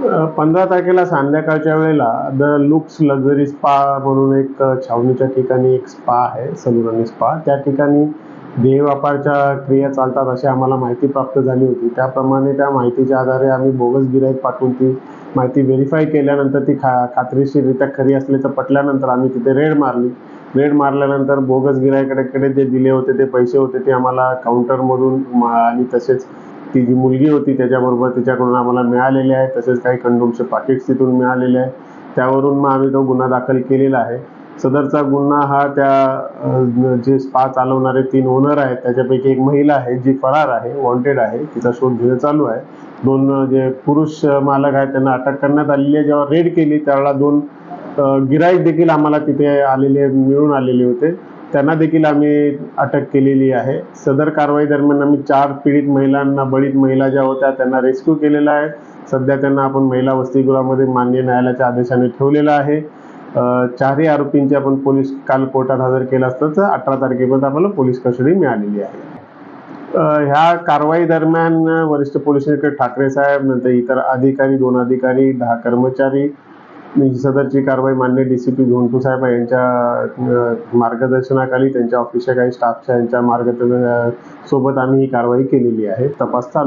पंधरा तारखेला संध्याकाळच्या वेळेला द लुक्स लक्झरी स्पा म्हणून एक छावणीच्या ठिकाणी एक स्पा आहे सलून आणि स्पा. त्या ठिकाणी देहव्यापारच्या क्रिया चालतात अशी आम्हाला माहिती प्राप्त झाली होती. त्याप्रमाणे त्या माहितीच्या आधारे आम्ही बोगस गिराईक पाठवून ती माहिती व्हेरीफाय केल्यानंतर ती खा खात्रीशीररित्या खरी असल्याचं पटल्यानंतर आम्ही तिथे रेड मारली. रेड मारल्यानंतर बोगस गिरायकडे जे दिले होते ते पैसे होते ते आम्हाला काउंटरमधून आणि तसेच ती जी मुलगी होती त्याच्याबरोबर तिच्याकडून आम्हाला मिळालेले आहे. तसेच काही कंडोमचे पाकिट्स तिथून मिळालेले आहे. त्यावरून मग आम्ही तो गुन्हा दाखल केलेला आहे. सदरचा गुन्हा हा त्या जे स्पा चालवणारे तीन ओनर आहेत त्याच्यापैकी एक महिला आहे जी फरार आहे वॉन्टेड आहे. तिचा शोध घेणं चालू आहे. दोन जे पुरुष मालक आहेत त्यांना अटक करण्यात आलेली आहे. जेव्हा रेड केली त्यावेळेला दोन गिराईक देखील आम्हाला तिथे आलेले मिळून आलेले होते. त्यांना देखील आम्ही अटक केलेली आहे. सदर कारवाई दरम्यान आम्ही चार पीडित महिलांना बळीत महिला ज्या होत्या त्यांना रेस्क्यू केलेला आहे. सध्या त्यांना आपण महिला वसतिगृहामध्ये मान्य न्यायालयाच्या आदेशाने ठेवलेलं आहे. चारही आरोपींची आपण पोलीस काल कोर्टात हजर केलं असतं तर अठरा तारखेपर्यंत आम्हाला पोलीस कस्टडी मिळालेली आहे. ह्या कारवाई दरम्यान वरिष्ठ पोलीस निरीक्षक ठाकरे साहेब नंतर इतर अधिकारी दोन अधिकारी दहा कर्मचारी सदरची कारवाई मान्य डी सी पी झोंटू साहेब यांच्या मार्गदर्शनाखाली त्यांच्या ऑफिसच्या काही स्टाफच्या यांच्या मार्गदर्शन सोबत आम्ही ही कारवाई केलेली आहे. तपास चालू